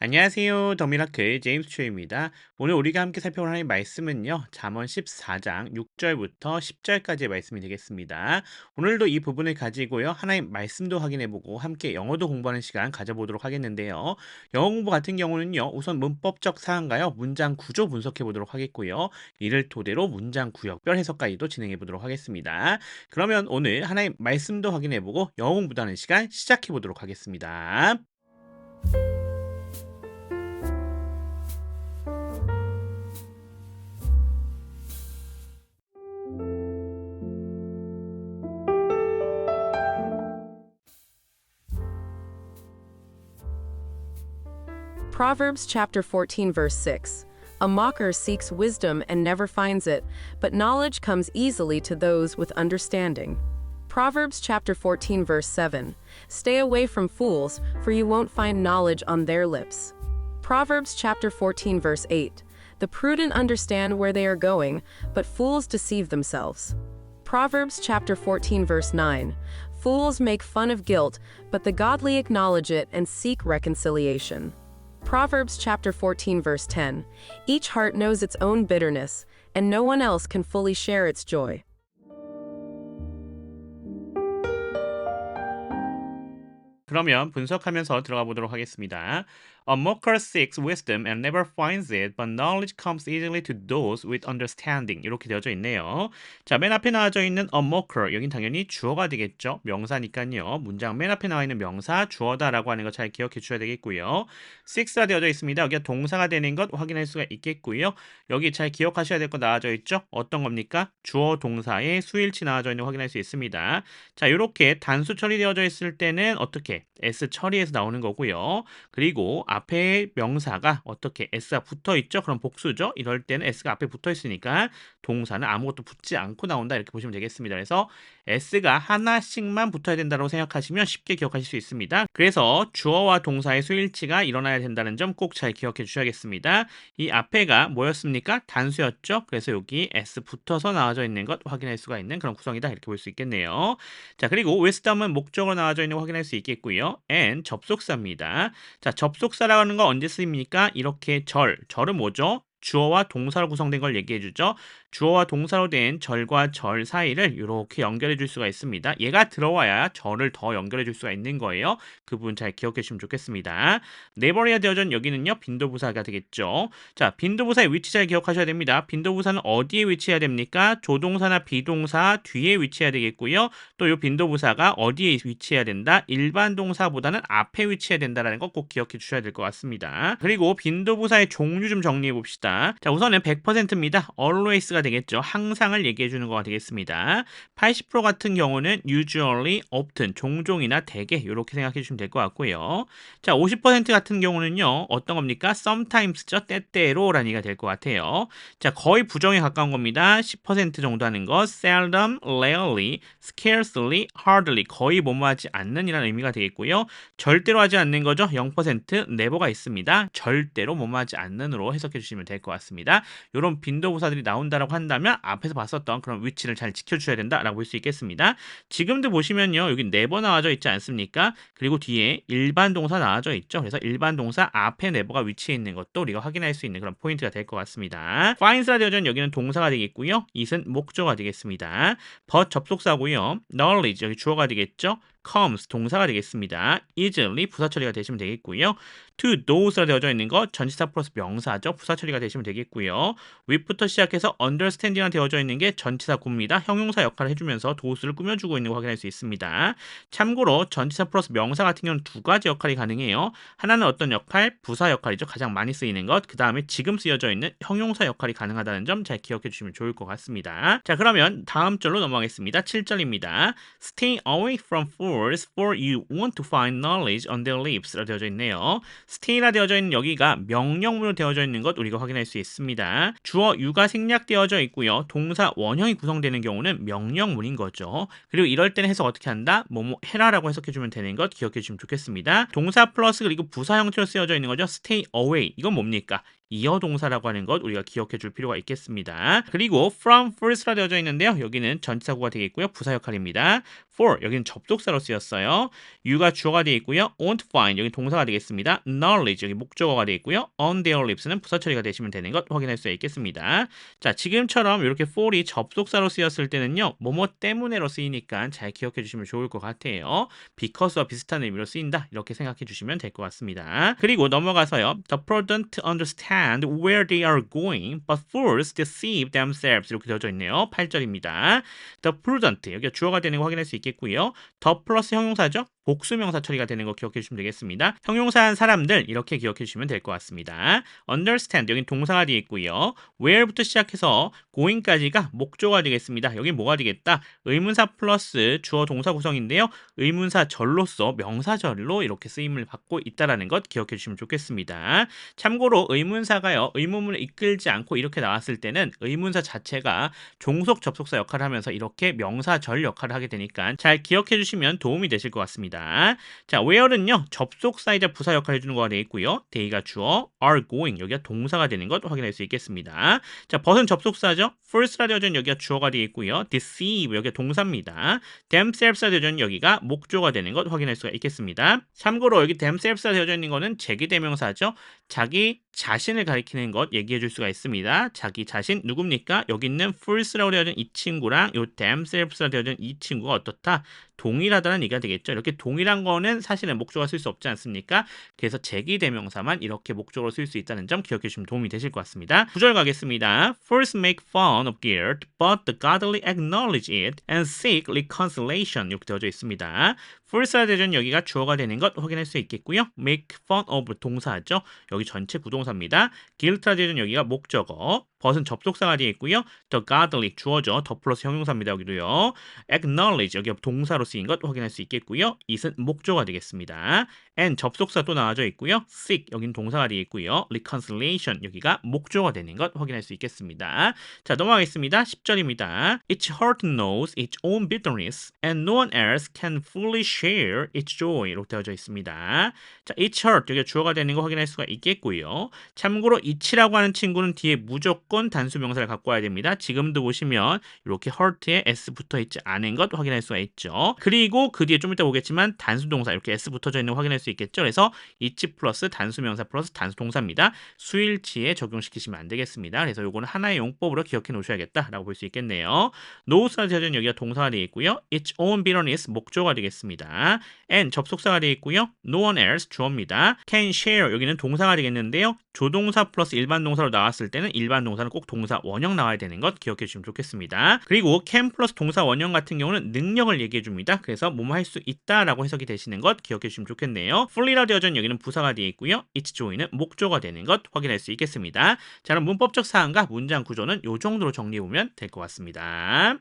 안녕하세요. 더미라클 제임스 초입니다. 오늘 우리가 함께 살펴볼 하나님 말씀은요. 잠언 14장 6절부터 10절까지의 말씀이 되겠습니다. 오늘도 이 부분을 가지고요. 하나님 말씀도 확인해보고 함께 영어도 공부하는 시간 가져보도록 하겠는데요. 영어 공부 같은 경우는요. 우선 문법적 사항과요. 문장 구조 분석해보도록 하겠고요. 이를 토대로 문장 구역별 해석까지도 진행해보도록 하겠습니다. 그러면 오늘 하나님 말씀도 확인해보고 영어 공부도 하는 시간 시작해보도록 하겠습니다. Proverbs chapter 14 verse 6. A mocker seeks wisdom and never finds it, but knowledge comes easily to those with understanding. Proverbs chapter 14 verse 7. Stay away from fools, for you won't find knowledge on their lips. Proverbs chapter 14 verse 8. The prudent understand where they are going, but fools deceive themselves. Proverbs chapter 14 verse 9. Fools make fun of guilt, but the godly acknowledge it and seek reconciliation. Proverbs chapter 14 verse 10. Each heart knows its own bitterness, and no one else can fully share its joy. 그러면 분석하면서 들어가 보도록 하겠습니다. A mocker seeks wisdom and never finds it, but knowledge comes easily to those with understanding. 이렇게 되어져 있네요. 자, 맨 앞에 나와져 있는 a mocker. 여긴 당연히 주어가 되겠죠. 명사니까요. 문장 맨 앞에 나와 있는 명사 주어다라고 하는 거 잘 기억해 주셔야 되겠고요. seeks가 되어져 있습니다. 여기가 동사가 되는 것 확인할 수가 있겠고요. 여기 잘 기억하셔야 될 거 나와져 있죠. 어떤 겁니까? 주어 동사의 수일치 나와져 있는 거 확인할 수 있습니다. 자, 이렇게 단수 처리되어져 있을 때는 어떻게 s 처리해서 나오는 거고요. 그리고 앞에 명사가 어떻게 s가 붙어 있죠? 그럼 복수죠. 이럴 때는 s가 앞에 붙어 있으니까 동사는 아무것도 붙지 않고 나온다 이렇게 보시면 되겠습니다. 그래서 s가 하나씩만 붙어야 된다고 생각하시면 쉽게 기억하실 수 있습니다. 그래서 주어와 동사의 수일치가 일어나야 된다는 점 꼭 잘 기억해 주셔야겠습니다. 이 앞에가 뭐였습니까? 단수였죠. 그래서 여기 s 붙어서 나와져 있는 것 확인할 수가 있는 그런 구성이다 이렇게 볼 수 있겠네요. 자 그리고 wisdom은 목적으로 나와져 있는 거 확인할 수 있겠고요. And 접속사입니다. 자 접속사라고 하는 거 언제 쓰입니까? 이렇게 절, 절은 뭐죠? 주어와 동사로 구성된 걸 얘기해 주죠. 주어와 동사로 된 절과 절 사이를 이렇게 연결해 줄 수가 있습니다. 얘가 들어와야 절을 더 연결해 줄 수가 있는 거예요. 그 부분 잘 기억해 주시면 좋겠습니다. 네버리아 되어전 여기는요. 빈도부사가 되겠죠. 자, 빈도부사의 위치 잘 기억하셔야 됩니다. 빈도부사는 어디에 위치해야 됩니까? 조동사나 비동사 뒤에 위치해야 되겠고요. 또 이 빈도부사가 어디에 위치해야 된다? 일반 동사보다는 앞에 위치해야 된다라는 거꼭 기억해 주셔야 될 것 같습니다. 그리고 빈도부사의 종류 좀 정리해 봅시다. 자, 우선은 100%입니다. always가 되겠죠. 항상을 얘기해 주는 거가 되겠습니다. 80% 같은 경우는 usually, often, 종종이나 대개 이렇게 생각해 주시면 될 것 같고요. 자, 50% 같은 경우는요. 어떤 겁니까? sometimes죠. 때때로라는 얘기가 될 것 같아요. 자, 거의 부정에 가까운 겁니다. 10% 정도 하는 거 seldom, rarely, scarcely, hardly 거의 뭐뭐 하지 않는 이라는 의미가 되겠고요. 절대로 하지 않는 거죠. 0% never가 있습니다. 절대로 뭐뭐 하지 않는으로 해석해 주시면 될 것 같습니다. 이런 빈도부사들이 나온다라고 한다면 앞에서 봤었던 그런 위치를 잘 지켜주셔야 된다라고 볼 수 있겠습니다. 지금도 보시면요. 여기 네버 나와져 있지 않습니까? 그리고 뒤에 일반 동사 나와져 있죠. 그래서 일반 동사 앞에 네버가 위치해 있는 것도 우리가 확인할 수 있는 그런 포인트가 될 것 같습니다. finds가 되어전 여기는 동사가 되겠고요. it은 목조가 되겠습니다. but 접속사고요. knowledge 여기 주어가 되겠죠. Comes 동사가 되겠습니다. easily 부사 처리가 되시면 되겠고요. to knows가 되어져 있는 것 전치사 플러스 명사죠. 부사 처리가 되시면 되겠고요. with부터 시작해서 understanding가 되어져 있는 게 전치사 구입니다. 형용사 역할을 해주면서 도수를 꾸며주고 있는 거 확인할 수 있습니다. 참고로 전치사 플러스 명사 같은 경우는 두 가지 역할이 가능해요. 하나는 어떤 역할? 부사 역할이죠. 가장 많이 쓰이는 것. 그 다음에 지금 쓰여져 있는 형용사 역할이 가능하다는 점 잘 기억해 주시면 좋을 것 같습니다. 자 그러면 다음 절로 넘어가겠습니다. 7절입니다. Stay away from fools for you want to find knowledge on their lips 라 되어져 있네요. stay라 되어져 있는 여기가 명령문으로 되어져 있는 것 우리가 확인할 수 있습니다. 주어 유가 생략되어져 있고요. 동사 원형이 구성되는 경우는 명령문인 거죠. 그리고 이럴 때는 해석 어떻게 한다? 뭐뭐 해라라고 해석해 주면 되는 것 기억해 주시면 좋겠습니다. 동사 플러스 그리고 부사 형태로 쓰여져 있는 거죠. stay away 이건 뭡니까? 이어 동사라고 하는 것 우리가 기억해 줄 필요가 있겠습니다. 그리고 from first라 되어져 있는데요. 여기는 전치사구가 되겠고요. 부사 역할입니다. for 여기는 접속사로 쓰였어요. you가 주어가 되어 있고요. won't find 여기 동사가 되겠습니다. knowledge 여기 목적어가 되어 있고요. on their lips는 부사 처리가 되시면 되는 것 확인할 수 있겠습니다. 자, 지금처럼 이렇게 for이 접속사로 쓰였을 때는요. 뭐뭐 때문에로 쓰이니까 잘 기억해 주시면 좋을 것 같아요. because와 비슷한 의미로 쓰인다. 이렇게 생각해 주시면 될 것 같습니다. 그리고 넘어가서요. The prudent understand where they are going, but fools deceive themselves. 이렇게 되어져 있네요. 8절입니다. The prudent 여기가 주어가 되는 거 확인할 수 있겠고요. the 플러스 형용사죠. 복수명사 처리가 되는 거 기억해 주시면 되겠습니다. 형용사한 사람들 이렇게 기억해 주시면 될 것 같습니다. understand 여기 동사가 되어 있고요. where부터 시작해서 going까지가 목조가 되겠습니다. 여기 뭐가 되겠다? 의문사 플러스 주어 동사 구성인데요. 의문사 절로서 명사절로 이렇게 쓰임을 받고 있다라는 것 기억해 주시면 좋겠습니다. 참고로 의문사가요. 의문문을 이끌지 않고 이렇게 나왔을 때는 의문사 자체가 종속 접속사 역할을 하면서 이렇게 명사절 역할을 하게 되니까 잘 기억해 주시면 도움이 되실 것 같습니다. 자, where는요. 접속사이자 부사 역할을 해주는 거가 되어 있고요. day가 주어, are going 여기가 동사가 되는 것 확인할 수 있겠습니다. 자, 벗은 접속사죠. first라 되어진 여기가 주어가 되어 있고요. deceive 여기가 동사입니다. themselves라 되어진 여기가 목조가 되는 것 확인할 수가 있겠습니다. 참고로 여기 themselves라 되어져 있는 거는 제기 대명사죠. 자기 자신 을 가리키는 것 얘기해 줄 수가 있습니다. 자기 자신 누굽니까? 여기 있는 first라고 되어진 이 친구랑 요 themselves라 되어진 이 친구가 어떻다? 동일하다는 얘기가 되겠죠. 이렇게 동일한 거는 사실은 목적어가 쓸수 없지 않습니까? 그래서 제기 대명사만 이렇게 목적어로 쓸 수 있다는 점 기억해 주시면 도움이 되실 것 같습니다. 구절 가겠습니다. First make fun of guilt, but the godly acknowledge it and seek reconciliation 이렇게 되어져 있습니다. first라 되전 여기가 주어가 되는 것 확인할 수 있겠고요. make fun of 동사죠. 여기 전체 부동사입니다. guilt라 되전 여기가 목적어, 벗은 접속사가 되어 있고요. the godly 주어죠. 더 플러스 형용사입니다. 여기도요. acknowledge 여기 동사로 쓰인 것 확인할 수 있겠고요. it은 목적어가 되겠습니다. And 접속사 또 나와져 있고요. seek 여긴 동사가 되어 있고요. reconciliation 여기가 목적어가 되는 것 확인할 수 있겠습니다. 자 넘어가겠습니다. 10절입니다. Each heart knows its own bitterness and no one else can fully share its joy 이렇게 되어져 있습니다. 자 each heart 여기 주어가 되는 거 확인할 수가 있겠고요. 참고로 each라고 하는 친구는 뒤에 무조건 단수 명사를 갖고 와야 됩니다. 지금도 보시면 이렇게 heart에 s 붙어 있지 않은 것 확인할 수가 있죠. 그리고 그 뒤에 좀 이따 보겠지만 단수 동사 이렇게 s 붙어져 있는 거 확인할 수 있겠죠. 그래서 each 플러스 단수 명사 플러스 단수 동사입니다. 수일치에 적용시키시면 안 되겠습니다. 그래서 요거는 하나의 용법으로 기억해 놓으셔야겠다라고 볼 수 있겠네요. knows라 되어진 여기가 동사가 되어 있고요. its own bitterness 목조가 되겠습니다. and 접속사가 되어 있고요. no one else 주어입니다. can share 여기는 동사가 되겠는데요. 조동사 플러스 일반 동사로 나왔을 때는 일반 동사는 꼭 동사 원형 나와야 되는 것 기억해 주시면 좋겠습니다. 그리고 can 플러스 동사 원형 같은 경우는 능력을 얘기해 줍니다. 그래서 뭐뭐 할 수 있다라고 해석이 되시는 것 기억해 주시면 좋겠네요. fully라 되어진 여기는 부사가 되어 있고요. its joy는 목조가 되는 것 확인할 수 있겠습니다. 자, 그럼 문법적 사항과 문장 구조는 이 정도로 정리해 보면 될 것 같습니다.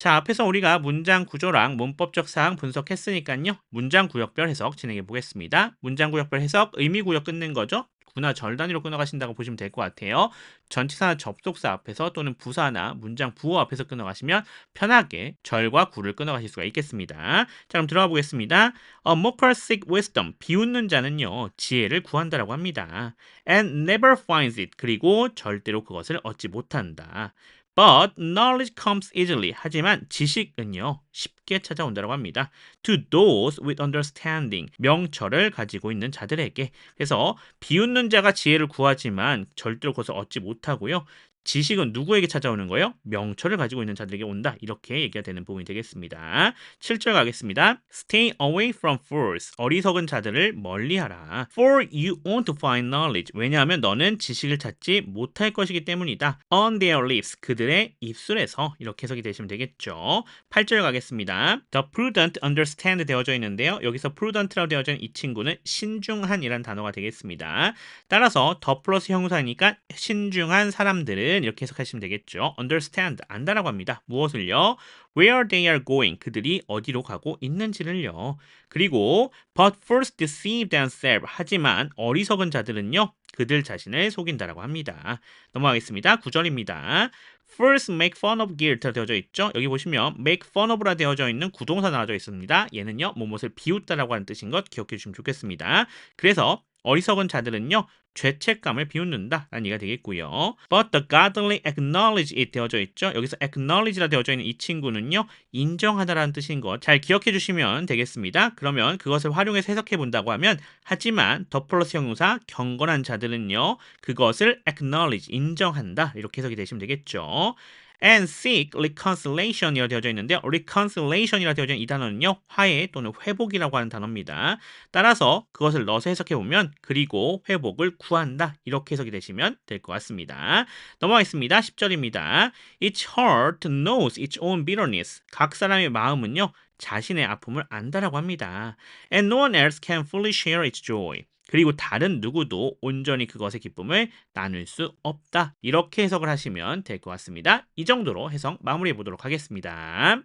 자, 앞에서 우리가 문장 구조랑 문법적 사항 분석했으니까요. 문장 구역별 해석 진행해 보겠습니다. 문장 구역별 해석 의미 구역 끊는 거죠. 구나 절 단위로 끊어가신다고 보시면 될 것 같아요. 전치사나 접속사 앞에서 또는 부사나 문장 부호 앞에서 끊어가시면 편하게 절과 구를 끊어가실 수가 있겠습니다. 자, 그럼 들어가 보겠습니다. A mocker wisdom. 비웃는 자는요, 지혜를 구한다라고 합니다. And never finds it. 그리고 절대로 그것을 얻지 못한다. But knowledge comes easily. 하지만 지식은요, 쉽게 찾아온다고 합니다. To those with understanding. 명철을 가지고 있는 자들에게. 그래서 비웃는 자가 지혜를 구하지만 절대로 그것을 얻지 못하고요. 지식은 누구에게 찾아오는 거예요? 명철을 가지고 있는 자들에게 온다. 이렇게 얘기가 되는 부분이 되겠습니다. 7절 가겠습니다. Stay away from fools. 어리석은 자들을 멀리하라. For you won't find knowledge. 왜냐하면 너는 지식을 찾지 못할 것이기 때문이다. On their lips. 그들의 입술에서 이렇게 해석이 되시면 되겠죠. 8절 가겠습니다. The prudent understand 되어져 있는데요. 여기서 prudent라고 있는 이 친구는 신중한이라는 단어가 되겠습니다. 따라서 더 플러스 형사니까 신중한 사람들은 자들은 이렇게 해석하시면 되겠죠. understand 안다라고 합니다. 무엇을요? where they are going 그들이 어디로 가고 있는지를요. 그리고 but first deceive themselves 하지만 어리석은 자들은요. 그들 자신을 속인다라고 합니다. 넘어가겠습니다. 9절입니다. First make fun of guilt라 되어져 있죠. 여기 보시면 make fun of라 되어져 있는 구동사 나와져 있습니다. 얘는요. 뭐뭇을 비웃다라고 하는 뜻인 것 기억해 주시면 좋겠습니다. 그래서 어리석은 자들은요. 죄책감을 비웃는다 라는 얘기가 되겠고요. But the godly acknowledge it 되어져 있죠. 여기서 acknowledge라 되어져 있는 이 친구는요. 인정하다라는 뜻인 것 잘 기억해 주시면 되겠습니다. 그러면 그것을 활용해서 해석해 본다고 하면 하지만 더 플러스 형용사 경건한 자들은요. 그것을 acknowledge 인정한다 이렇게 해석이 되시면 되겠죠. And seek reconciliation이라 되어져 있는데요. reconciliation이라 되어져 있는 이 단어는요. 화해 또는 회복이라고 하는 단어입니다. 따라서 그것을 넣어서 해석해 보면 그리고 회복을 구한다. 이렇게 해석이 되시면 될 것 같습니다. 넘어가겠습니다. 10절입니다. Each heart knows its own bitterness. 각 사람의 마음은요. 자신의 아픔을 안다라고 합니다. And no one else can fully share its joy. 그리고 다른 누구도 온전히 그것의 기쁨을 나눌 수 없다. 이렇게 해석을 하시면 될 것 같습니다. 이 정도로 해석 마무리해 보도록 하겠습니다.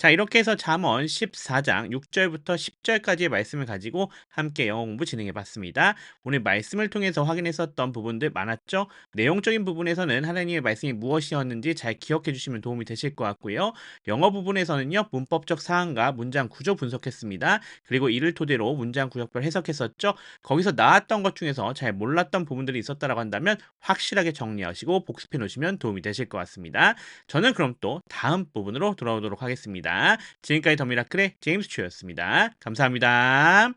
자, 이렇게 해서 잠언 14장 6절부터 10절까지의 말씀을 가지고 함께 영어 공부 진행해 봤습니다. 오늘 말씀을 통해서 확인했었던 부분들 많았죠? 내용적인 부분에서는 하나님의 말씀이 무엇이었는지 잘 기억해 주시면 도움이 되실 것 같고요. 영어 부분에서는요, 문법적 사항과 문장 구조 분석했습니다. 그리고 이를 토대로 문장 구역별 해석했었죠? 거기서 나왔던 것 중에서 잘 몰랐던 부분들이 있었다라고 한다면 확실하게 정리하시고 복습해 놓으시면 도움이 되실 것 같습니다. 저는 그럼 또 다음 부분으로 돌아오도록 하겠습니다. 지금까지 더 미라클의 제임스 추였습니다. 감사합니다.